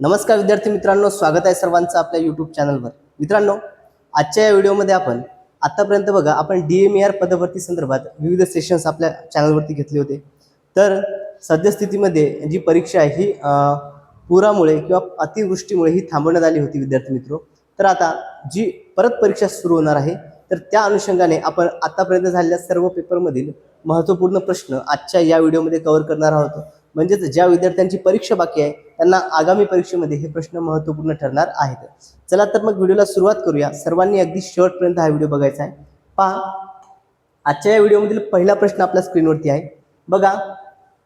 नमस्कार विद्यार्थी मित्रांनो स्वागत आहे सर्वांचं आपल्या यूट्यूब चॅनलवर मित्रांनो आजच्या या व्हिडिओमध्ये आपण आतापर्यंत बघा आपण डी एम आर पदभरती संदर्भात विविध सेशन्स आपल्या चॅनलवरती घेतले होते. तर सद्यस्थितीमध्ये जी परीक्षा आहे ही पुरामुळे किंवा अतिवृष्टीमुळे ही थांबवण्यात आली होती विद्यार्थी मित्रो. तर आता जी परत परीक्षा सुरू होणार आहे तर त्या अनुषंगाने आपण आतापर्यंत झालेल्या सर्व पेपरमधील महत्त्वपूर्ण प्रश्न आजच्या या व्हिडिओमध्ये कव्हर करणार आहोत. म्हणजेच ज्या विद्यार्थ्यांची परीक्षा बाकी आहे त्यांना आगामी परीक्षेमध्ये हे प्रश्न महत्त्वपूर्ण ठरणार आहेत. चला तर मग व्हिडिओला सुरुवात करूया. सर्वांनी अगदी शेवटपर्यंत हा व्हिडिओ बघायचा आहे. पहा आजच्या या व्हिडिओमधील पहिला प्रश्न आपल्या स्क्रीनवरती आहे. बघा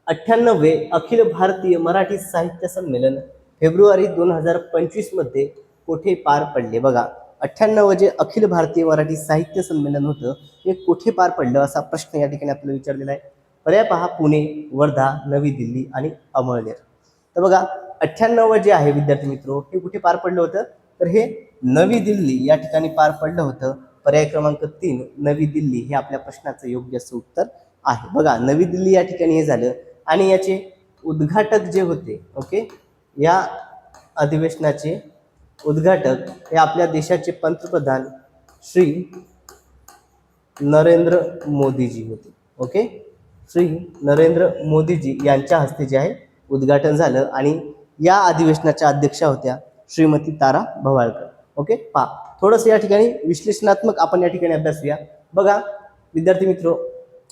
अठ्ठ्याण्णवे अखिल भारतीय मराठी साहित्य संमेलन फेब्रुवारी दोन हजार पंचवीसमध्ये कोठे पार पडले? बघा अठ्ठ्याण्णव जे अखिल भारतीय मराठी साहित्य संमेलन होतं हे कुठे पार पडलं असा प्रश्न या ठिकाणी आपल्याला विचारलेला आहे. पर्याय पहा पुणे वर्धा नवी दिल्ली आणि अमळनेर. तर बघा अठ्ठ्याण्णव जे आहे विद्यार्थी मित्र हे कुठे पार पडलं होतं? तर हे नवी दिल्ली या ठिकाणी पार पडलं होतं. पर्याय क्रमांक तीन नवी दिल्ली हे आपल्या प्रश्नाचं योग्य असं उत्तर आहे. बघा नवी दिल्ली या ठिकाणी हे झालं आणि याचे उद्घाटक जे होते ओके या अधिवेशनाचे उद्घाटक हे आपल्या देशाचे पंतप्रधान श्री नरेंद्र मोदीजी होते ओके? श्री नरेंद्र मोदीजी यांच्या हस्ते जे आहे उद्घाटन झालं आणि या अधिवेशनाच्या अध्यक्षा होत्या श्रीमती तारा भवाळकर. ओके पा थोडंसं या ठिकाणी विश्लेषणात्मक आपण या ठिकाणी अभ्यासूया बघा विद्यार्थी मित्र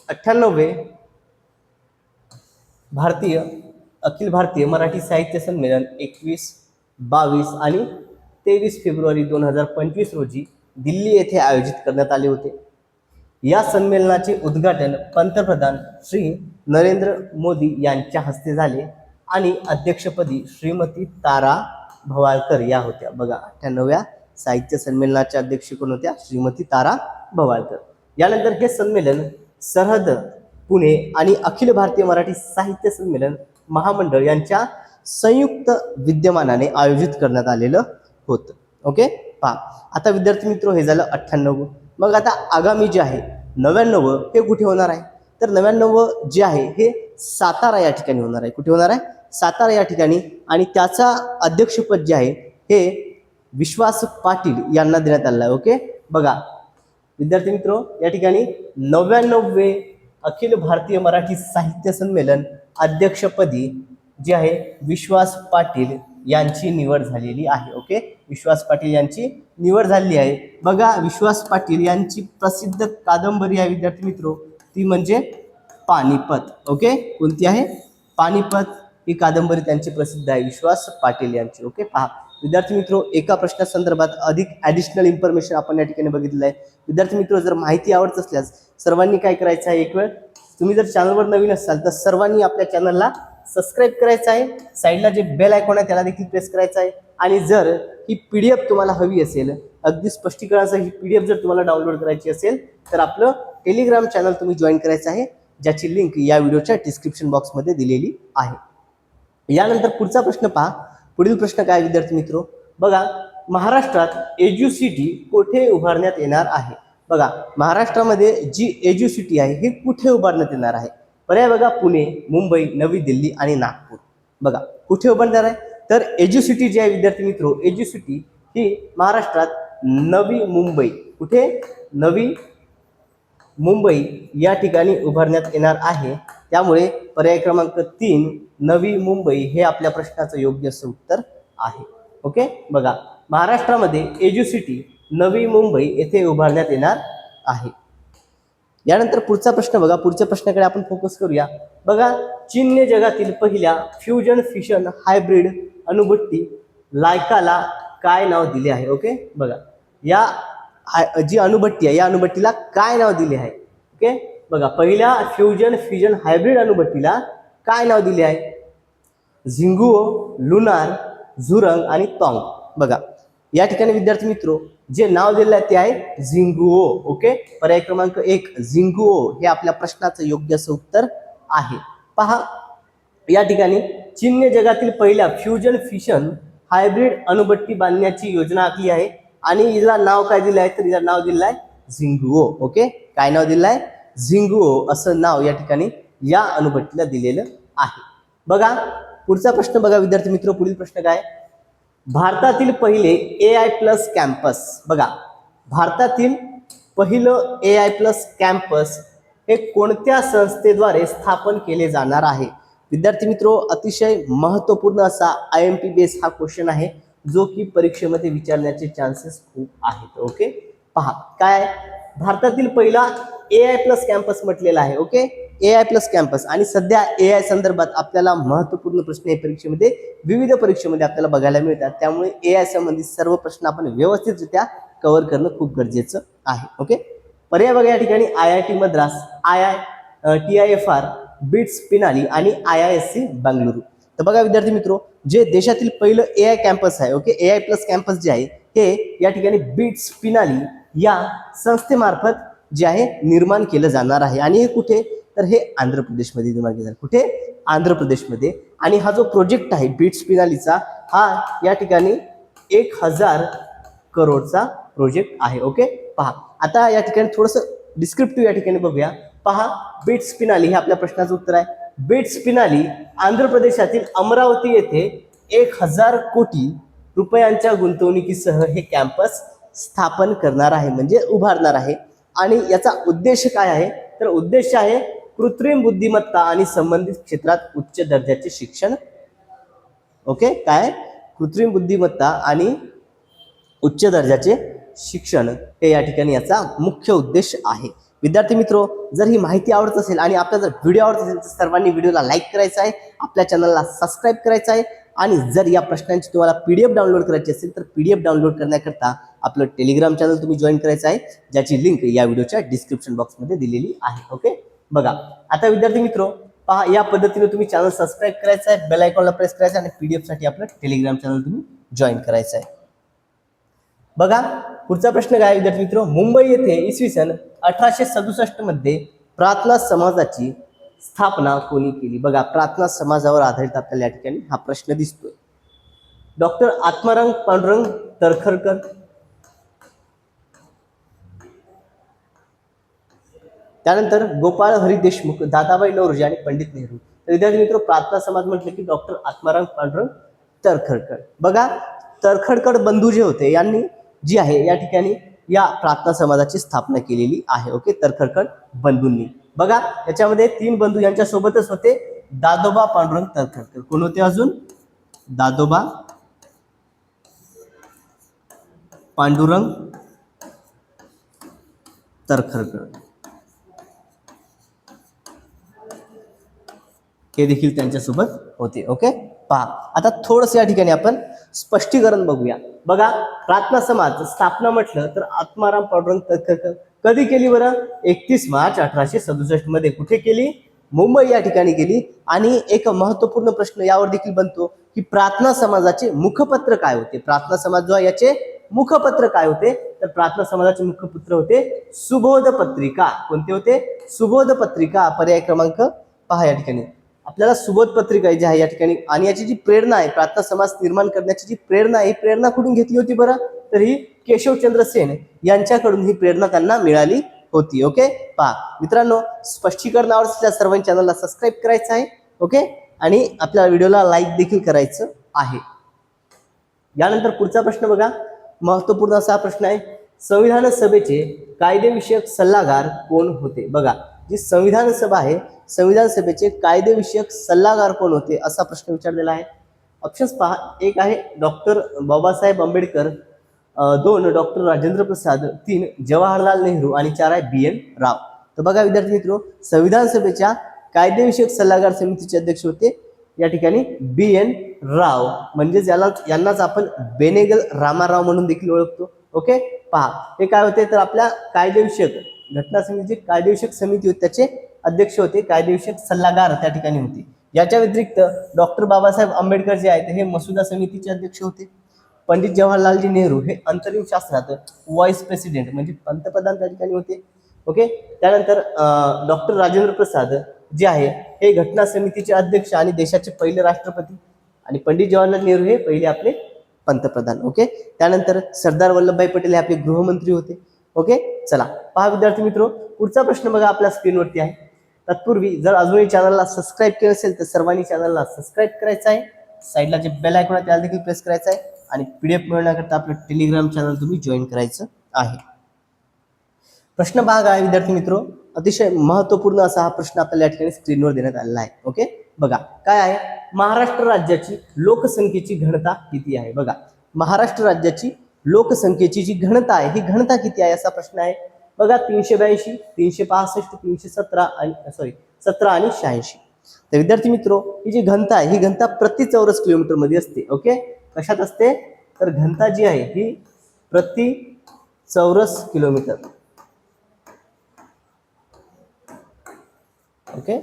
अठ्ठ्याण्णवे भारतीय अखिल भारतीय मराठी साहित्य संमेलन एकवीस बावीस आणि तेवीस फेब्रुवारी दोन हजार पंचवीस रोजी दिल्ली येथे आयोजित करण्यात आले होते. या संमेलनाचे उद्घाटन पंतप्रधान श्री नरेंद्र मोदी यांच्या हस्ते झाले आणि अध्यक्षपदी श्रीमती तारा भवाळकर या होत्या. बघा अठ्ठ्याण्णव्या साहित्य संमेलनाच्या अध्यक्ष कोण होत्या? श्रीमती तारा भवाळकर यानंतर हे संमेलन सरहद पुणे आणि अखिल भारतीय मराठी साहित्य संमेलन महामंडळ यांच्या संयुक्त विद्यमानाने आयोजित करण्यात आलेलं होतं. ओके? पहा. आता विद्यार्थी मित्र हे झालं अठ्ठ्याण्णव. मग आता आगामी जे आहे नव्याण्णव हे कुठे होणार आहे? तर नव्याण्णव जे आहे हे सातारा या ठिकाणी होणार आहे. कुठे होणार आहे? सातारा या ठिकाणी. आणि त्याचा अध्यक्षपद जे आहे हे विश्वास पाटील यांना देण्यात आलं आहे. ओके? बघा. विद्यार्थी मित्र या ठिकाणी नव्याण्णवे अखिल भारतीय मराठी साहित्य संमेलन अध्यक्षपदी जे आहे विश्वास पाटील यांची निवड झालेली आहे ओके विश्वास पाटील यांची निवड झालेली आहे. बघा विश्वास पाटील यांची प्रसिद्ध कादंबरी आहे विद्यार्थी मित्रो. ती म्हणजे पानिपत ओके कोणती आहे? पानिपत ही कादंबरी त्यांची प्रसिद्ध आहे विश्वास पाटील यांची ओके पहा. विद्यार्थी मित्रो एका प्रश्नासंदर्भात अधिक ॲडिशनल इन्फॉर्मेशन आपण या ठिकाणी बघितलं आहे. विद्यार्थी मित्रो जर माहिती आवडत असल्यास सर्वांनी काय करायचं आहे एक वेळ? तुम्ही जर चॅनलवर नवीन असाल तर सर्वांनी आपल्या चॅनलला सबस्क्राईब करायचं आहे. साईडला जे बेल आयकॉन आहे त्याला देखील प्रेस करायचं आहे. आणि जर ही पी डी एफ तुम्हाला हवी असेल अगदी स्पष्टीकरणाचं ही पी डी एफ जर तुम्हाला डाउनलोड करायची असेल तर आपलं टेलिग्राम चॅनल तुम्ही जॉईन करायचं आहे ज्याची लिंक या व्हिडिओच्या डिस्क्रिप्शन बॉक्समध्ये दिलेली आहे. यानंतर पुढचा प्रश्न पहा. पुढील प्रश्न काय विद्यार्थी मित्रो? बघा महाराष्ट्रात एज्युसिटी कुठे उभारण्यात येणार आहे? बघा महाराष्ट्रामध्ये जी एज्युसिटी आहे ही कुठे उभारण्यात येणार आहे? पर्याय बघा पुणे मुंबई नवी दिल्ली आणि नागपूर. बघा कुठे उभारणार आहे तर एज्युसिटी जी आहे विद्यार्थी मित्रो एज्युसिटी ही महाराष्ट्रात नवी मुंबई. कुठे? नवी मुंबई या ठिकाणी उभारण्यात येणार आहे. त्यामुळे पर्याय क्रमांक तीन नवी मुंबई हे आपल्या प्रश्नाचं योग्य असं उत्तर आहे. ओके? बघा महाराष्ट्रामध्ये एज्युसिटी नवी मुंबई येथे उभारण्यात येणार आहे. यानंतर पुढचा प्रश्न बघा. पुढच्या प्रश्नाकडे आपण फोकस करूया. बघा चीनने जगातील पहिल्या फ्युजन फिशन हायब्रिड अणुभट्टी लायकाला काय नाव दिले आहे? ओके बघा. या जी अणुभट्टी आहे या अणुभट्टीला काय नाव दिले आहे? ओके बघा पहिल्या फ्युजन फ्युजन हायब्रिड अणुभट्टीला काय नाव दिले आहे? झिंगुओ लुनार झुरंग आणि तॉंग. बघा. या ठिकाणी विद्यार्थी मित्रो जे नाव दिलेलं आहे ते आहे झिंगुओ ओके पर्याय क्रमांक एक झिंगुओ हे आपल्या प्रश्नाचं योग्य असं उत्तर आहे. पहा या ठिकाणी चीनने जगातील पहिल्या फ्युजन फिशन हायब्रिड अणुभट्टी बांधण्याची योजना आखली आहे. आणि हिला नाव काय दिलं आहे? तर हिला नाव दिलं आहे झिंगुओ ओके काय नाव दिलं आहे? झिंगुओ असं नाव या ठिकाणी या अणुभट्टीला दिलेलं आहे. बघा पुढचा प्रश्न बघा विद्यार्थी मित्र पुढील प्रश्न काय? भारतातील पहिले ए आय प्लस कॅम्पस बघा भारतातील पहिलं ए आय प्लस कॅम्पस हे कोणत्या संस्थेद्वारे स्थापन केले जाणार आहे? विद्यार्थी मित्रो अतिशय महत्त्वपूर्ण असा आय एम पी बेस हा क्वेश्चन आहे जो की परीक्षेमध्ये विचारण्याचे चान्सेस खूप आहेत ओके पहा काय? भारतातील पहिला ए आय प्लस कॅम्पस म्हटलेला आहे okay A I plus campus आणि सध्या ए आय संदर्भात आपल्याला महत्त्वपूर्ण प्रश्न या परीक्षेमध्ये विविध परीक्षेमध्ये आपल्याला बघायला मिळतात. त्यामुळे ए आय संबंधित सर्व प्रश्न आपण व्यवस्थितरित्या कव्हर करणं खूप गरजेचं आहे. ओके पर्याय बघा या ठिकाणी I I T Madras I I T I F R BITS पिनाली आणि I I S C Bengaluru. तर बघा विद्यार्थी मित्रो जे देशातील पहिलं ए आय कॅम्पस आहे okay A I plus campus जे आहे हे या ठिकाणी बिट्स पिनाली या संस्थेमार्फत जे आहे निर्माण केलं जाणार आहे. आणि हे कुठे? तर हे आंध्र प्रदेशमध्ये निर्माण झालं. कुठे? आंध्र प्रदेशमध्ये. आणि हा जो प्रोजेक्ट आहे बीट्स पिनालीचा हा या ठिकाणी एक हजार करोडचा प्रोजेक्ट आहे. ओके पहा. आता या ठिकाणी थोडंसं डिस्क्रिप्टिव्ह या ठिकाणी बघूया. पहा बीट्स पिनाली हे आपल्या प्रश्नाचं उत्तर आहे. बीट्स पिनाली आंध्र प्रदेशातील अमरावती येथे एक हजार कोटी रुपयांच्या गुंतवणुकीसह हे कॅम्पस स्थापन करणार आहे. म्हणजे उभारणार आहे. आणि याचा उद्देश काय आहे? तर उद्देश आहे कृत्रिम बुद्धिमत्ता आणि संबंधित क्षेत्रात उच्च दर्जाचे शिक्षण. ओके? काय? कृत्रिम बुद्धिमत्ता आणि उच्च दर्जाचे शिक्षण हे या ठिकाणी याचा मुख्य उद्देश आहे. विद्यार्थी मित्रो जर ही माहिती आवडत असेल आणि आपल्या जर व्हिडिओ आवडत असेल तर सर्वांनी व्हिडिओला लाईक करायचा आहे आपल्या चॅनलला सबस्क्राईब करायचं आहे आणि जर या प्रश्नांची तुम्हाला पी डी एफ डाउनलोड करायची असेल तर पी डी एफ डाउनलोड करण्याकरता आपलं टेलिग्राम चॅनल तुम्ही जॉईन करायचं आहे ज्याची लिंक या व्हिडिओच्या डिस्क्रिप्शन बॉक्समध्ये दिलेली आहे. ओके? बघा. आता विद्यार्थी मित्र पहा या पद्धतीने तुम्ही चॅनल सबस्क्राईब करायचं आहे बेल आयकॉनला प्रेस करायचं आहे आणि पी डी एफसाठी आपलं टेलिग्राम चॅनल तुम्ही जॉईन करायचं आहे बघा पुढचा प्रश्न काय आहे विद्यार्थी मित्र? मुंबई येथे इसवी सन अठराशे सदुसष्टमध्ये प्रार्थना समाजाची स्थापना कोणी केली? बघा प्रार्थना समाजावर आधारित आपल्याला या ठिकाणी हा प्रश्न दिसतोय. डॉक्टर आत्माराम पांडुरंग तरखरकर त्यानंतर गोपाळ हरी देशमुख दादाबाई नवरोजी आणि पंडित नेहरू. तर विद्यार्थी मित्र प्रार्थना समाज म्हटलं की डॉक्टर आत्माराम पांडुरंग तरखडकर. बघा तरखडकर बंधू जे होते यांनी जी आहे या ठिकाणी या प्रार्थना समाजाची स्थापना केलेली आहे ओके? तरखडकर बंधूंनी. बघा याच्यामध्ये तीन बंधू यांच्या सोबतच होते दादोबा पांडुरंग तरखडकर. कोण होते अजून? दादोबा पांडुरंग तरखडकर. हे देखील त्यांच्यासोबत होते ओके पहा आता थोडंसं या ठिकाणी आपण स्पष्टीकरण बघूया. बघा प्रार्थना समाज स्थापना म्हटलं तर आत्माराम पांडुरंग कधी केली बरं? एकतीस मार्च अठराशे सदुसष्टमध्ये कुठे केली? मुंबई या ठिकाणी गेली. आणि एक महत्त्वपूर्ण प्रश्न यावर देखील बनतो की प्रार्थना समाजाचे मुखपत्र काय होते? प्रार्थना समाज जो आहे याचे मुखपत्र काय होते? तर प्रार्थना समाजाचे मुखपत्र होते सुबोध पत्रिका. कोणते होते? सुबोध पत्रिका. पर्याय क्रमांक पहा या ठिकाणी. आपल्याला सुबोध पत्रिका जी आहे या ठिकाणी आणि याची जी प्रेरणा आहे प्रार्थना समाज निर्माण करण्याची जी प्रेरणा आहे ही प्रेरणा कुठून घेतली होती बरं? तर ही केशवचंद्र सेन यांच्याकडून ही प्रेरणा त्यांना मिळाली होती ओके? पहा मित्रांनो स्पष्टीकरण आवडल्या सर्वांनी चॅनलला सबस्क्राईब करायचं आहे ओके? आणि आपल्या व्हिडिओला लाईक देखील करायचं आहे. यानंतर पुढचा प्रश्न बघा. महत्त्वपूर्ण असा प्रश्न आहे संविधान सभेचे कायदेविषयक सल्लागार कोण होते? बघा जी संविधान सभा आहे संविधान सभेचे कायदेविषयक सल्लागार कोण होते असा प्रश्न विचारलेला आहे. ऑप्शन्स पहा. एक आहे डॉक्टर बाबासाहेब आंबेडकर दोन डॉक्टर राजेंद्र प्रसाद तीन जवाहरलाल नेहरू आणि चार आहे बी एन राव. तर बघा विद्यार्थी मित्रो संविधान सभेच्या कायदेविषयक सल्लागार समितीचे अध्यक्ष होते या ठिकाणी बी एन राव. म्हणजेच याला यांनाच आपण बेनेगल रामाराव म्हणून देखील ओळखतो. ओके? पहा. हे काय होते? तर आपल्या कायदेविषयक घटना समितीची कायदेविषयक समिती होती त्याचे अध्यक्ष होते कायदेविषयक सल्लागार त्या ठिकाणी होते. याच्या व्यतिरिक्त डॉक्टर बाबासाहेब आंबेडकर जे आहेत हे मसुदा समितीचे अध्यक्ष होते. पंडित जवाहरलालजी नेहरू हे अंतरिम शासनात व्हाईस प्रेसिडेंट म्हणजे पंतप्रधान त्या ठिकाणी होते. ओके त्यानंतर डॉक्टर राजेंद्र प्रसाद जे आहे हे घटना समितीचे अध्यक्ष आणि देशाचे पहिले राष्ट्रपती आणि पंडित जवाहरलाल नेहरू हे पहिले आपले पंतप्रधान. ओके त्यानंतर सरदार वल्लभभाई पटेल हे आपले गृहमंत्री होते. ओके? चला. पहा विद्यार्थी मित्र पुढचा प्रश्न बघा आपल्या स्क्रीनवरती आहे. तत्पूर्वी जर अजूनही चॅनलला सबस्क्राईब केलं असेल तर सर्वांनी चॅनलला सबस्क्राईब करायचं आहे. साईडला जे बेल आयकॉन आहे त्याला देखील प्रेस करायचं आहे. आणि पी डी एफ मिळवण्याकरता आपलं टेलिग्राम चॅनल तुम्ही जॉईन करायचं आहे. प्रश्न भाग आहे विद्यार्थी मित्र. अतिशय महत्त्वपूर्ण असा हा प्रश्न आपल्याला या ठिकाणी स्क्रीनवर देण्यात आलेला आहे. ओके? बघा काय आहे? महाराष्ट्र राज्याची लोकसंख्येची घनता किती आहे? बघा महाराष्ट्र राज्याची लोकसंख्येची जी घनता आहे ही घनता किती आहे असा प्रश्न आहे. बघा तीनशे ब्याऐंशी तीनशे पासष्ट तीनशे सतरा आणि सॉरी सतरा आणि शहाऐंशी. तर विद्यार्थी मित्रो ही जी घनता आहे ही घनता प्रति चौरस किलोमीटरमध्ये असते ओके? कशात असते? तर घनता जी आहे ही प्रति चौरस किलोमीटर. ओके?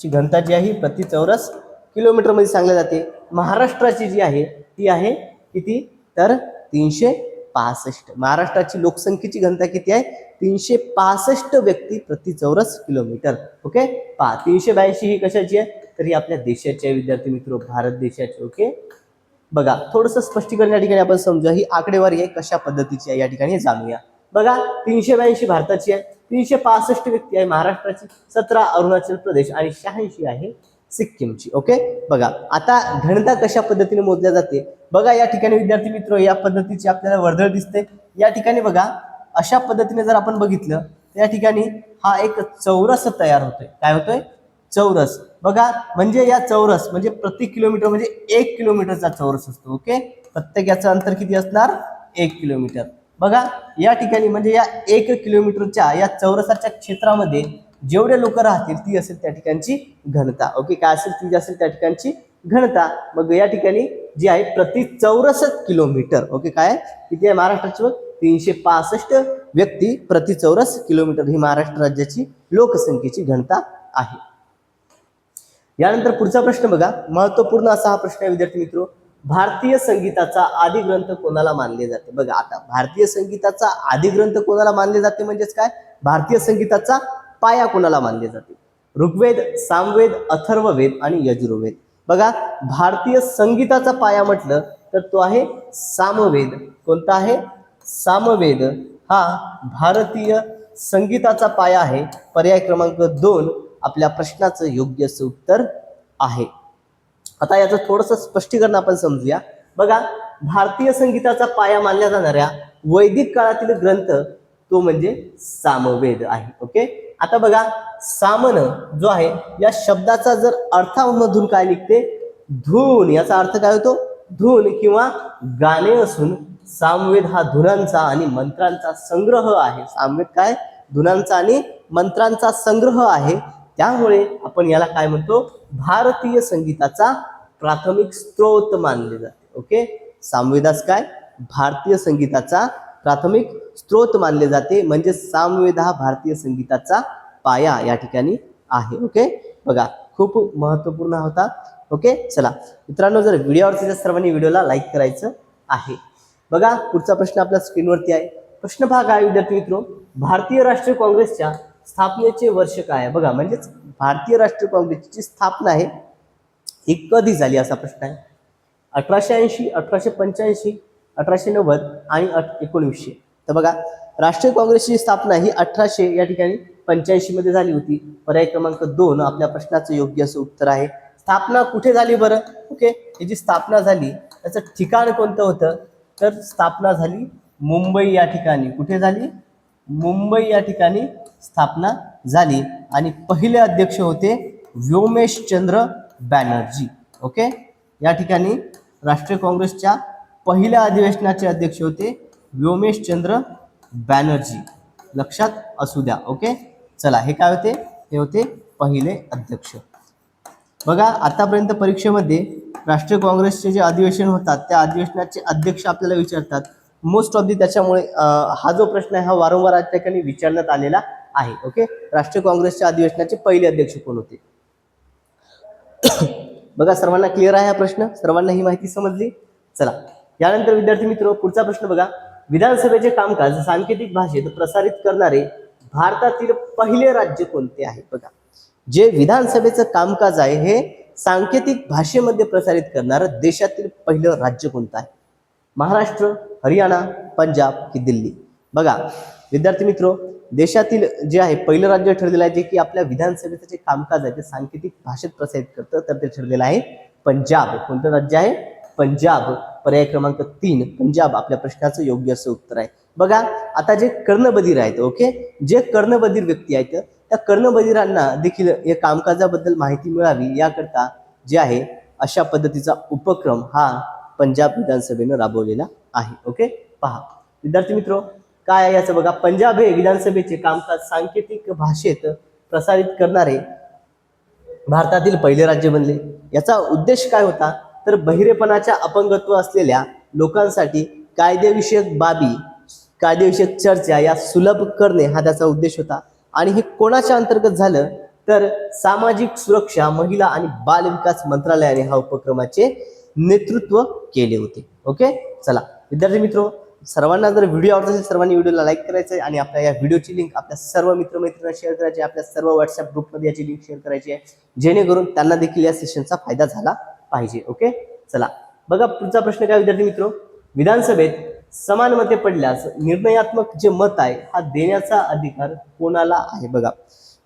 ची घनता जी आहे ही प्रति चौरस किलोमीटरमध्ये सांगल्या जाते. महाराष्ट्राची जी आहे ती आहे किती? तर तीनशे पासष्ट. महाराष्ट्राची लोकसंख्येची घनता किती आहे? तीनशे पासष्ट व्यक्ती प्रति चौरस किलोमीटर. ओके पहा तीनशे ब्याऐंशी ही कशाची आहे? तर ही आपल्या देशाची आहे विद्यार्थी मित्र भारत देशाची ओके बघा थोडंसं स्पष्टीकरण या ठिकाणी आपण समजूया. ही आकडेवारी आहे कशा पद्धतीची आहे या ठिकाणी जाणूया. बघा तीनशे ब्याऐंशी भारताची आहे तीनशे पासष्ट व्यक्ती आहे महाराष्ट्राची सतरा अरुणाचल प्रदेश आणि शहाऐंशी आहे सिक्कीमची ओके बघा आता घनता कशा पद्धतीने मोजल्या जाते? बघा या ठिकाणी विद्यार्थी मित्र या पद्धतीची आपल्याला वर्दळ दिसते. या ठिकाणी बघा अशा पद्धतीने जर आपण बघितलं तर या ठिकाणी हा एक चौरस तयार होतोय. काय होतोय? चौरस. बघा म्हणजे या चौरस म्हणजे प्रति किलोमीटर म्हणजे एक किलोमीटरचा चौरस असतो ओके प्रत्येक याचं अंतर किती असणार? एक किलोमीटर. बघा या ठिकाणी म्हणजे या एक किलोमीटरच्या या चौरसाच्या क्षेत्रामध्ये जेवढे लोक राहतील ती असेल त्या ठिकाणची घनता. ओके काय असेल ती असेल त्या ठिकाणची घनता. मग या ठिकाणी जी आहे प्रति चौरस किलोमीटर. ओके काय किती आहे महाराष्ट्राची बघ? तीनशे पासष्ट व्यक्ती प्रति चौरस किलोमीटर ही महाराष्ट्र राज्याची लोकसंख्येची घनता आहे. यानंतर पुढचा प्रश्न बघा. महत्त्वपूर्ण असा हा प्रश्न आहे विद्यार्थी मित्र. भारतीय संगीताचा आदी ग्रंथ कोणाला मानले जाते? बघा आता भारतीय संगीताचा आदी ग्रंथ कोणाला मानले जाते म्हणजेच काय? भारतीय संगीताचा पाया कोणाला मानले जाते? ऋग्वेद सामवेद अथर्ववेद आणि यजुर्वेद. बघा भारतीय संगीताचा पाया म्हटलं तर तो आहे सामवेद. कोणता आहे? सामवेद. हा भारतीय संगीताचा पाया आहे. पर्याय क्रमांक दोन आपल्या प्रश्नाचं योग्य असं उत्तर आहे. आता याचं थोडंसं स्पष्टीकरण आपण समजूया. बघा भारतीय संगीताचा पाया मानल्या जाणाऱ्या वैदिक काळातील ग्रंथ तो म्हणजे सामवेद आहे. ओके? आता बघा सामन जो आहे या शब्दाचा जर अर्थामधून काय निघते धून. याचा अर्थ काय होतो? धून किंवा गाणे असून सामवेद हा धुनांचा आणि मंत्रांचा संग्रह आहे. सामवेद काय? धुनांचा आणि मंत्रांचा संग्रह आहे. त्यामुळे आपण याला काय म्हणतो? भारतीय संगीताचा प्राथमिक स्त्रोत मानले जाते. ओके? सामवेदास काय? भारतीय संगीताचा प्राथमिक स्त्रोत मानले जाते. म्हणजे सामवेद हा भारतीय संगीताचा पाया या ठिकाणी आहे. ओके बघा खूप महत्त्वपूर्ण होता. ओके चला. मित्रांनो जर व्हिडिओ आवडते सर्वांनी व्हिडिओला लाईक करायचं आहे. बघा पुढचा प्रश्न आपल्या स्क्रीनवरती आहे. प्रश्न भाग आहे विद्यार्थी मित्रो. भारतीय राष्ट्रीय काँग्रेसच्या स्थापनेचे वर्ष काय आहे? बघा म्हणजेच भारतीय राष्ट्रीय काँग्रेसची स्थापना आहे. ही कधी झाली असा प्रश्न आहे? अठराशे ऐंशी अठराशे पंच्याऐंशी अठराशे नव्वद आणि अठ एकोणीसशे. तर बघा राष्ट्रीय काँग्रेसची स्थापना ही अठराशे या ठिकाणी पंच्याऐंशी मध्ये झाली होती. पर्याय क्रमांक दोन आपल्या प्रश्नाचं योग्य असं उत्तर आहे. स्थापना कुठे झाली बरं? ओके ही जी स्थापना झाली त्याचं ठिकाण कोणतं होतं? तर स्थापना झाली मुंबई या ठिकाणी. कुठे झाली? मुंबई या ठिकाणी स्थापना झाली. आणि पहिले अध्यक्ष होते व्योमेशचंद्र बॅनर्जी. ओके या ठिकाणी राष्ट्रीय काँग्रेसच्या पहिल्या अधिवेशनाचे अध्यक्ष होते व्योमेशचंद्र बॅनर्जी. लक्षात असू द्या ओके? चला हे काय होते? हे होते पहिले अध्यक्ष. बघा आतापर्यंत परीक्षेमध्ये राष्ट्रीय काँग्रेसचे जे अधिवेशन होतात त्या अधिवेशनाचे अध्यक्ष आपल्याला विचारतात. मोस्ट ऑफ दी त्याच्यामुळे हा जो प्रश्न आहे हा वारंवार आज ठिकाणी विचारण्यात आलेला आहे ओके? राष्ट्रीय काँग्रेसच्या अधिवेशनाचे पहिले अध्यक्ष कोण होते? बघा सर्वांना क्लिअर आहे हा प्रश्न? सर्वांना ही माहिती समजली? चला. यानंतर विद्यार्थी मित्र पुढचा प्रश्न बघा. विधानसभेचे कामकाज सांकेतिक भाषेत प्रसारित करणारे भारतातील पहिले राज्य कोणते आहे? बघा. जे विधानसभेचं कामकाज आहे हे सांकेतिक भाषेमध्ये प्रसारित करणारं देशातील पहिलं राज्य कोणतं आहे? महाराष्ट्र हरियाणा पंजाब की दिल्ली. बघा. विद्यार्थी मित्र देशातील जे आहे पहिलं राज्य ठरलेलं आहे जे की आपल्या विधानसभेचं जे कामकाज आहे ते सांकेतिक भाषेत प्रसारित करतं तर ते ठरलेलं आहे पंजाब. कोणतं राज्य आहे? पंजाब पर्याय क्रमांक तीन पंजाब आपल्या प्रश्नाचं योग्य असं उत्तर आहे. बघा आता जे कर्णबधीर आहेत ओके जे कर्णबधीर व्यक्ती आहेत त्या कर्णबधिरांना देखील या कामकाजाबद्दल माहिती मिळावी याकरता जे आहे अशा पद्धतीचा उपक्रम हा पंजाब विधानसभेनं राबवलेला आहे ओके पहा. विद्यार्थी मित्र काय आहे याचं बघा. पंजाब हे विधानसभेचे कामकाज सांकेतिक भाषेत प्रसारित करणारे भारतातील पहिले राज्य बनले. याचा उद्देश काय होता? तर बहिरेपणाच्या अपंगत्व असलेल्या लोकांसाठी कायदेविषयक बाबी कायदेविषयक चर्चा या सुलभ करणे हा त्याचा उद्देश होता. आणि हे कोणाच्या अंतर्गत झालं? तर सामाजिक सुरक्षा महिला आणि बाल विकास मंत्रालयाने हा उपक्रमाचे नेतृत्व केले होते. ओके? चला. विद्यार्थी मित्र सर्वांना जर व्हिडिओ आवडत असेल सर्वांनी व्हिडिओला लाईक करायचं आहे आणि आपल्या या व्हिडिओची लिंक आपल्या सर्व मित्रमैत्रिणींना शेअर करायची आपल्या सर्व व्हॉट्सअप ग्रुपमध्ये याची लिंक शेअर करायची आहे. जेणेकरून त्यांना देखील या सेशनचा फायदा झाला. पाहिजे ओके? चला. बघा पुढचा प्रश्न काय विद्यार्थी मित्र? विधानसभेत समान मते पडल्यास निर्णयात्मक जे मत आहे हा देण्याचा अधिकार कोणाला आहे? बघा.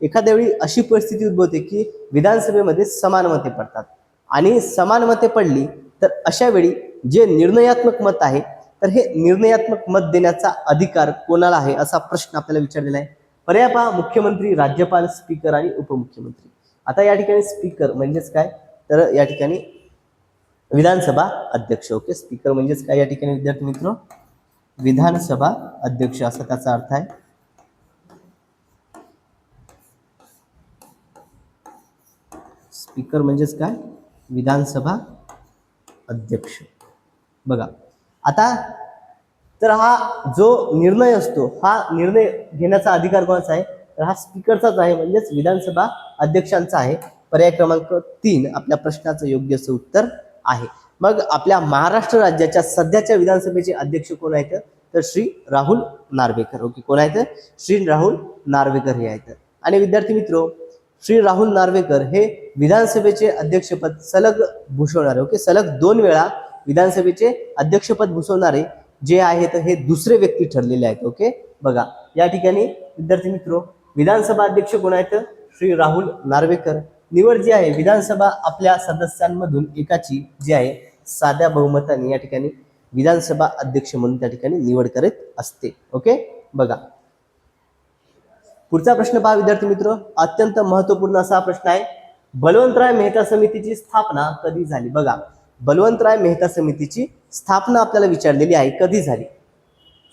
एखाद्या वेळी अशी परिस्थिती उद्भवते की विधानसभेमध्ये समान मते पडतात. आणि समान मते पडली तर अशा वेळी जे निर्णयात्मक मत आहे तर हे निर्णयात्मक मत देण्याचा अधिकार कोणाला आहे असा प्रश्न आपल्याला विचारलेला आहे. पर्याय पहा मुख्यमंत्री राज्यपाल स्पीकर आणि उपमुख्यमंत्री. आता या ठिकाणी स्पीकर म्हणजेच काय? तर या ठिकाणी विधानसभा अध्यक्ष. ओके स्पीकर म्हणजेच काय या ठिकाणी विद्यार्थी मित्र? विधानसभा अध्यक्ष असा त्याचा अर्थ आहे. स्पीकर म्हणजेच काय? विधानसभा अध्यक्ष. बघा आता तर हा जो निर्णय असतो हा निर्णय घेण्याचा अधिकार कोणाचा आहे? तर हा स्पीकरचाच आहे म्हणजेच विधानसभा अध्यक्षांचा आहे. पर्याय क्रमांक तीन आपल्या प्रश्नाचं योग्य असं उत्तर आहे. मग आपल्या महाराष्ट्र राज्याच्या सध्याच्या विधानसभेचे अध्यक्ष कोण आहेत? तर श्री राहुल नार्वेकर. ओके कोण आहेत? श्री राहुल नार्वेकर हे आहेत. आणि विद्यार्थी मित्र श्री राहुल नार्वेकर हे विधानसभेचे अध्यक्षपद सलग भूषवणारे ओके सलग दोन वेळा विधानसभेचे अध्यक्षपद भूषवणारे जे आहेत हे दुसरे व्यक्ती ठरलेले आहेत ओके? बघा या ठिकाणी विद्यार्थी मित्र विधानसभा अध्यक्ष कोण आहेत? श्री राहुल नार्वेकर. निवड जी आहे विधानसभा आपल्या सदस्यांमधून एकाची जी आहे साध्या बहुमताने या ठिकाणी विधानसभा अध्यक्ष म्हणून त्या ठिकाणी निवड करत असते. ओके? बघा. पुढचा प्रश्न पहा विद्यार्थी मित्र. अत्यंत महत्त्वपूर्ण असा प्रश्न आहे. बलवंतराय मेहता समितीची स्थापना कधी झाली? बघा. बलवंतराय मेहता समितीची स्थापना आपल्याला विचारलेली आहे कधी झाली?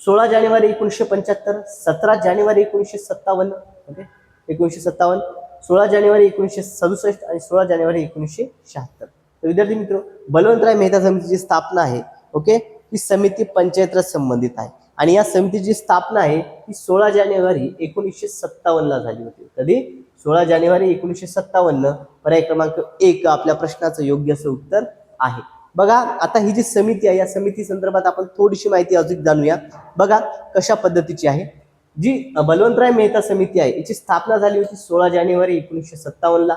सोळा जानेवारी एकोणीसशे पंच्याहत्तर सतरा जानेवारी एकोणीसशे सत्तावन्न. ओके? एकोणीसशे सत्तावन्न. सोळा जानेवारी एकोणीसशे सदुसष्ट आणि सोळा जानेवारी एकोणीसशे शहात्तर. तर विद्यार्थी मित्र बलवंतराय मेहता समितीची स्थापना आहे ओके? ही समिती पंचायत संबंधित आहे. आणि या समितीची स्थापना आहे ही सोळा जानेवारी एकोणीसशे सत्तावन्नला झाली होती. कधी? सोळा जानेवारी एकोणीसशे सत्तावन्न पर्याय क्रमांक एक आपल्या प्रश्नाचं योग्य असं उत्तर आहे. बघा आता ही जी समिती आहे या समिती संदर्भात आपण थोडीशी माहिती अजून जाणूया. बघा कशा पद्धतीची आहे? जी बलवंतराय मेहता समिती आहे याची स्थापना झाली होती सोळा जानेवारी एकोणीसशे सत्तावन्नला.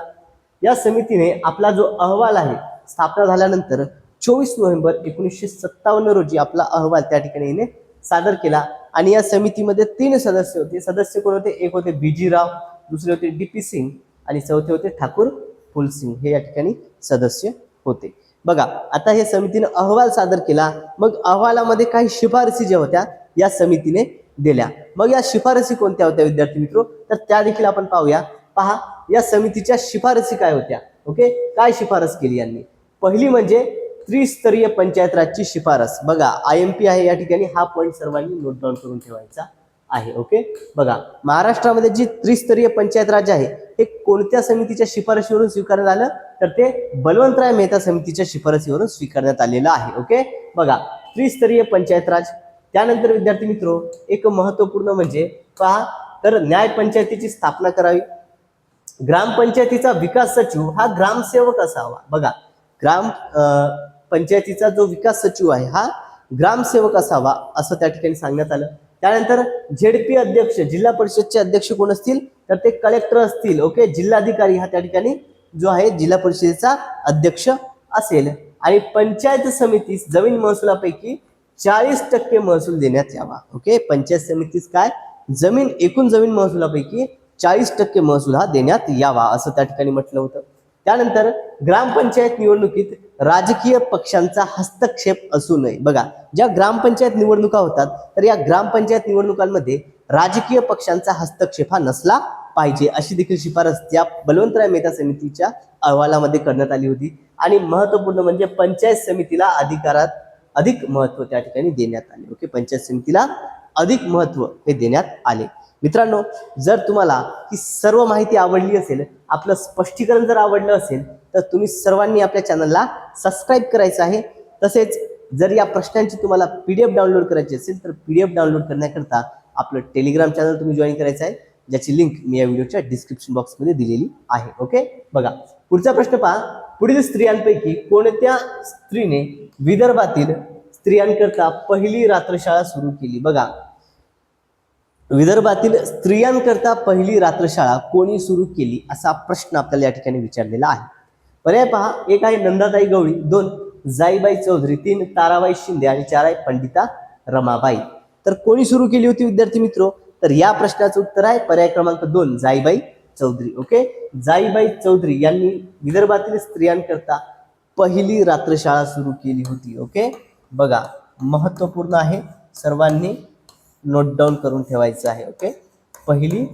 या समितीने आपला जो अहवाल आहे स्थापना झाल्यानंतर चोवीस नोव्हेंबर एकोणीसशे सत्तावन्न रोजी आपला अहवाल त्या ठिकाणी हिने सादर केला. आणि या समितीमध्ये तीन सदस्य होते. सदस्य कोण होते? एक होते बीजी राव दुसरे होते डी पी सिंग आणि चौथे होते ठाकूर फुलसिंग. हे या ठिकाणी सदस्य होते. बघा आता हे समितीने अहवाल सादर केला. मग अहवालामध्ये काही शिफारसी ज्या होत्या या समितीने दिल्या. मग या शिफारसी कोणत्या होत्या विद्यार्थी मित्र? तर त्या देखील आपण पाहूया. पहा या समितीच्या शिफारसी काय होत्या? ओके? काय शिफारस केली यांनी? पहिली म्हणजे त्रिस्तरीय पंचायत राजची शिफारस. बघा आय एम पी आहे या ठिकाणी हा पॉईंट सर्वांनी नोट डाऊन करून ठेवायचा आहे ओके? बघा महाराष्ट्रामध्ये जी त्रिस्तरीय पंचायत राज आहे हे कोणत्या समितीच्या शिफारशीवरून स्वीकारण्यात आलं? तर ते बलवंतराय मेहता समितीच्या शिफारसीवरून स्वीकारण्यात आलेलं आहे ओके? बघा त्रिस्तरीय पंचायत राज त्यानंतर विद्यार्थी मित्र एक महत्त्वपूर्ण म्हणजे पहा तर न्याय पंचायतीची स्थापना करावी. ग्रामपंचायतीचा विकास सचिव हा ग्रामसेवक असावा. बघा ग्राम पंचायतीचा जो विकास सचिव आहे हा ग्रामसेवक असावा असं त्या ठिकाणी सांगण्यात आलं. त्यानंतर झेडपी अध्यक्ष जिल्हा परिषदचे अध्यक्ष कोण असतील? तर ते कलेक्टर असतील ओके? जिल्हाधिकारी हा त्या ठिकाणी जो आहे जिल्हा परिषदेचा अध्यक्ष असेल. आणि पंचायत समितीस जमीन महसुलापैकी चाळीस टक्के महसूल देण्यात यावा. ओके पंचायत समितीस काय? जमीन एकूण जमीन महसुलापैकी चाळीस टक्के महसूल हा देण्यात यावा असं त्या ठिकाणी म्हटलं होतं. त्यानंतर ग्रामपंचायत निवडणुकीत राजकीय पक्षांचा हस्तक्षेप असू नये. बघा ज्या ग्रामपंचायत निवडणुका होतात तर या ग्रामपंचायत निवडणुकांमध्ये राजकीय पक्षांचा हस्तक्षेप हा नसला पाहिजे अशी देखील शिफारस त्या बलवंतराय मेहता समितीच्या अहवालामध्ये करण्यात आली होती. आणि महत्त्वपूर्ण म्हणजे पंचायत समितीला अधिकारात अधिक महत्त्व त्या ठिकाणी देण्यात आले. ओके पंचायत समितीला अधिक महत्त्व हे देण्यात आले. मित्रांनो जर तुम्हाला ही सर्व माहिती आवडली असेल आपलं स्पष्टीकरण जर आवडलं असेल तर तुम्ही सर्वांनी आपल्या चॅनलला सबस्क्राईब करायचं आहे. तसेच जर या प्रश्नांची तुम्हाला पी डी एफ डाउनलोड करायची असेल तर पी डी एफ डाउनलोड करण्याकरता आपलं टेलिग्राम चॅनल तुम्ही जॉईन करायचं आहे ज्याची लिंक मी या व्हिडिओच्या डिस्क्रिप्शन बॉक्समध्ये दिलेली आहे. ओके बघा. पुढचा प्रश्न पहा. पुढील स्त्रियांपैकी कोणत्या स्त्रीने विदर्भातील स्त्रियांकरता पहिली रात्रशाळा सुरू केली? बघा. विदर्भातील स्त्रियांकरता पहिली रात्रशाळा कोणी सुरू केली असा प्रश्न आपल्याला या ठिकाणी विचारलेला आहे. पर्याय पहा. एक आहे नंदाताई गवळी दोन जाईबाई चौधरी तीन ताराबाई शिंदे आणि चार आहे पंडिता रमाबाई. तर कोणी सुरू केली होती विद्यार्थी मित्र? तर या प्रश्नाचं उत्तर आहे. पर्याय क्रमांक दोन जाईबाई चौधरी ओके जाईबाई चौधरी यांनी विदर्भातील स्त्रियांकरता पहिली रात्रशाळा सुरू केली होती ओके बघा महत्त्वपूर्ण आहे सर्वांनी नोट डाऊन करून ठेवायचं आहे ओके पहिली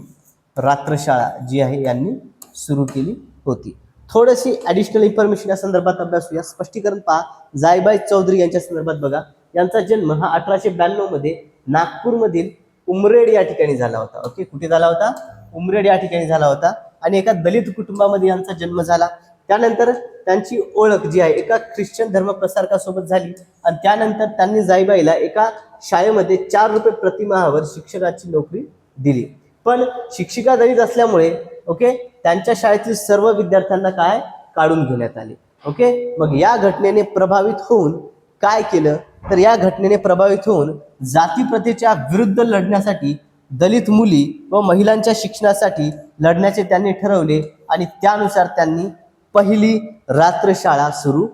रात्रशाळा जी आहे यांनी सुरू केली होती. थोडीशी ॲडिशनल इन्फॉर्मेशन या संदर्भात अभ्यासूया. स्पष्टीकरण पहा. जायबाई चौधरी यांच्या संदर्भात बघा. यांचा जन्म हा अठराशे ब्याण्णवमध्ये नागपूरमधील उमरेड या ठिकाणी झाला होता ओके कुठे झाला होता? उमरेड या ठिकाणी झाला होता आणि एका दलित कुटुंबामध्ये यांचा जन्म झाला. त्यानंतर त्यांची ओळख जी आहे एका ख्रिश्चन धर्मप्रसारकासोबत झाली आणि त्यानंतर त्यांनी जाईबाईला एका शाळेमध्ये चार रुपये प्रतिमाहावर शिक्षकाची नोकरी दिली. पण शिक्षिका दलित असल्यामुळे ओके त्यांच्या शाळेतील सर्व विद्यार्थ्यांना काय? काढून घेण्यात आले. ओके मग या घटनेने प्रभावित होऊन काय केलं? तर या घटनेने प्रभावित होऊन जातीप्रथेच्या विरुद्ध लढण्यासाठी दलित मुली व महिलांच्या शिक्षणासाठी लढण्याचे त्यांनी ठरवले आणि त्यानुसार त्यांनी पहिली रात्रशाळा सुरू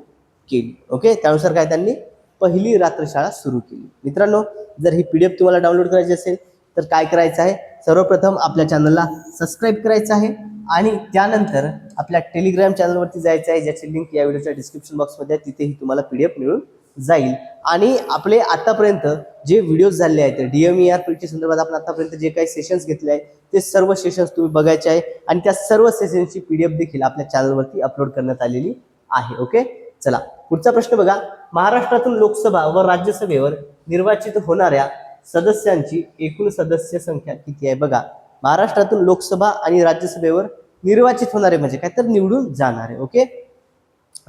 केली. ओके त्यानुसार काय त्यांनी? पहिली रात्रशाळा सुरू केली. मित्रांनो जर ही पी डी एफ तुम्हाला डाउनलोड करायची असेल तर काय करायचं आहे? सर्वप्रथम आपल्या चॅनलला सबस्क्राईब करायचं आहे आणि त्यानंतर आपल्या टेलिग्राम चॅनलवरती जायचं आहे ज्याची लिंक या व्हिडिओच्या डिस्क्रिप्शन बॉक्समध्ये आहे तिथेही तुम्हाला पी डी एफ मिळून जाईल. आणि आपले आतापर्यंत जे व्हिडिओज झाले आहेत डी एम ई आर परीक्षे संदर्भात आपण आतापर्यंत जे काही सेशन्स घेतले आहे ते सर्व सेशन्स तुम्ही बघायचे आहे आणि त्या सर्व सेशन्सची पी डी एफ देखील आपल्या चॅनलवरती अपलोड करण्यात आलेली आहे ओके चला पुढचा प्रश्न बघा. महाराष्ट्रातून लोकसभा व राज्यसभेवर निर्वाचित होणाऱ्या सदस्यांची एकूण सदस्य संख्या किती आहे बघा. महाराष्ट्रातून लोकसभा आणि राज्यसभेवर निर्वाचित होणारे म्हणजे काय? तर निवडून जाणारे ओके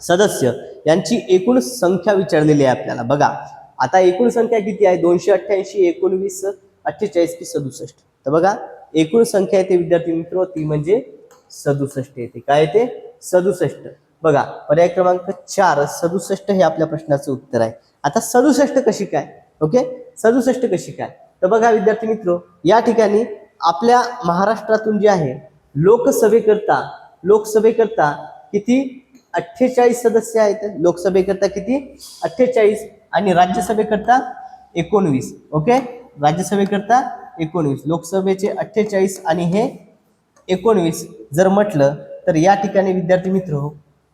सदस्य यांची एकूण संख्या विचारलेली आहे आपल्याला. बघा आता एकूण संख्या किती आहे? दोनशे अठ्ठ्याऐंशी एकोणवीस अठ्ठेचाळीस की सदुसष्ट. तर बघा एकूण संख्या येते विद्यार्थी मित्र ती म्हणजे सदुसष्ट येते. काय येते? सदुसष्ट. बघा पर्याय क्रमांक चार सदुसष्ट हे आपल्या प्रश्नाचं उत्तर आहे. आता सदुसष्ट कशी काय? ओके? सदुसष्ट कशी काय? तर बघा विद्यार्थी मित्र या ठिकाणी आपल्या महाराष्ट्रातून जे आहे लोकसभेकरता लोकसभेकरता किती अठ्ठेचाळीस सदस्य आहेत. लोकसभेकरता किती? अठ्ठेचाळीस. आणि राज्यसभेकरता एकोणवीस. ओके? राज्यसभेकरता एकोणवीस. लोकसभेचे अठ्ठेचाळीस आणि हे एकोणवीस. जर म्हटलं तर या ठिकाणी विद्यार्थी मित्र हो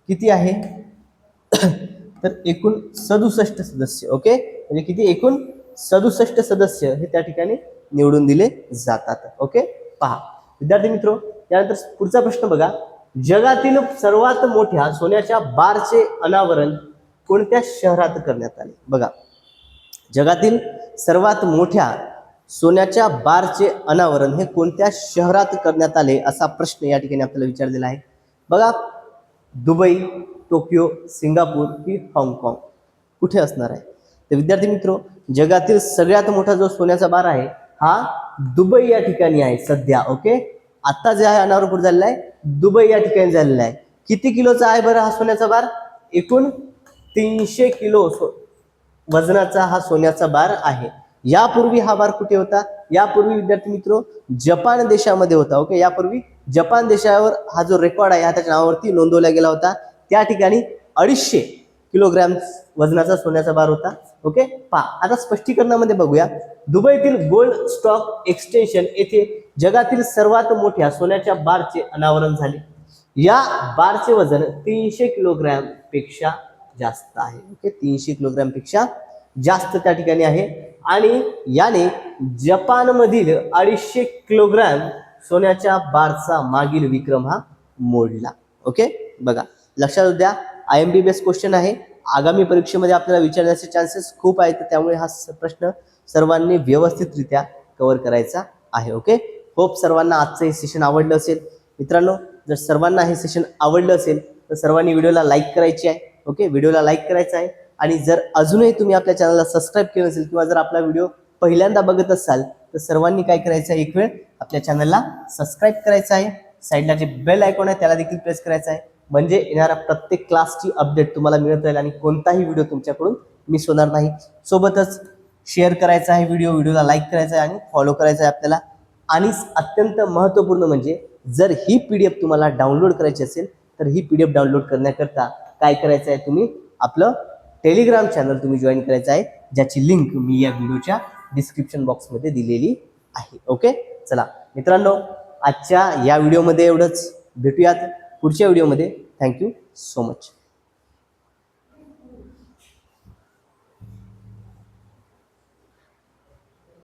किती आहे? तर एकूण सदुसष्ट सदस्य. ओके? म्हणजे किती? एकूण सदुसष्ट सदस्य हे त्या ठिकाणी निवडून दिले जातात. ओके? पहा. विद्यार्थी मित्र त्यानंतर पुढचा प्रश्न बघा. जगातील सर्वात मोठ्या सोन्याच्या बारचे अनावरण कोणत्या शहरात करण्यात आले? बघा. जगातील सर्वात मोठ्या सोन्याच्या बारचे अनावरण हे कोणत्या शहरात करण्यात आले असा प्रश्न या ठिकाणी आपल्याला विचारलेला आहे. बघा दुबई टोकियो सिंगापूर की हाँगकाँग कुठे असणार आहे? तर विद्यार्थी मित्र जगातील सगळ्यात मोठा जो सोन्याचा बार आहे हा दुबई या ठिकाणी आहे सध्या ओके? आता जे आहे अनावरण कुठे झालेला आहे दुबई या ठिकाणी झालेला आहे. किती किलोचा आहे बरं हा सोन्याचा बार? एकूण तीनशे किलो सो वजनाचा हा सोन्याचा बार आहे. यापूर्वी हा बार कुठे होता? यापूर्वी विद्यार्थी मित्र जपान देशामध्ये होता ओके? यापूर्वी जपान देशावर हा जो रेकॉर्ड आहे हा त्याच्या नावावरती नोंदवला गेला होता. त्या ठिकाणी अडीचशे किलोग्रॅम वजनाचा सोन्याचा बार होता. ओके पा आता स्पष्टीकरणामध्ये बघूया. दुबईतील गोल्ड स्टॉक एक्सटेन्शन येथे जगातील सर्वात मोठ्या सोन्याच्या बारचे अनावरण झाले. या बारचे वजन तीनशे किलोग्रॅमपेक्षा जास्त आहे. ओके तीनशे किलोग्रॅमपेक्षा जास्त त्या ठिकाणी आहे. आणि याने जपानमधील अडीचशे किलोग्रॅम सोन्याच्या बारचा मागील विक्रम हा मोडला. ओके बघा लक्षात द्या. I M B base question आहे. आगामी परीक्षेमध्ये आपल्याला विचारण्याचे चान्सेस खूप आहेत. त्यामुळे हा स- प्रश्न सर्वांनी व्यवस्थितरित्या कव्हर करायचा आहे. ओके होप सर्वांना आजचं हे सेशन आवडलं असेल. मित्रांनो जर सर्वांना हे सेशन आवडलं असेल तर सर्वांनी व्हिडिओला लाईक करायची आहे. ओके व्हिडिओला लाईक करायचं आहे. आणि जर अजूनही तुम्ही आपल्या चॅनलला सबस्क्राईब केलं नसेल किंवा जर आपला व्हिडिओ पहिल्यांदा बघत असाल तर सर्वांनी काय करायचं आहे? एक वेळ आपल्या चॅनलला सबस्क्राईब करायचं आहे. साईडला जे बेल आयकॉन आहे त्याला देखील प्रेस करायचं आहे. म्हणजे येणाऱ्या प्रत्येक क्लासची अपडेट तुम्हाला मिळत राहील आणि कोणताही व्हिडिओ तुमच्याकडून मिस होणार नाही. सोबतच शेअर करायचा आहे व्हिडिओ व्हिडिओला लाईक करायचा आहे आणि फॉलो करायचा आहे आपल्याला. आणि अत्यंत महत्त्वपूर्ण म्हणजे जर ही पी डी एफ तुम्हाला डाउनलोड करायची असेल तर ही पी डी एफ डाउनलोड करण्याकरता काय करायचं आहे तुम्ही? आपलं टेलिग्राम चॅनल तुम्ही जॉईन करायचं आहे ज्याची लिंक मी या व्हिडिओच्या डिस्क्रिप्शन बॉक्समध्ये दिलेली आहे. ओके चला मित्रांनो आजच्या या व्हिडिओमध्ये एवढंच. भेटूयात. पुढच्या व्हिडिओमध्ये. Thank you so much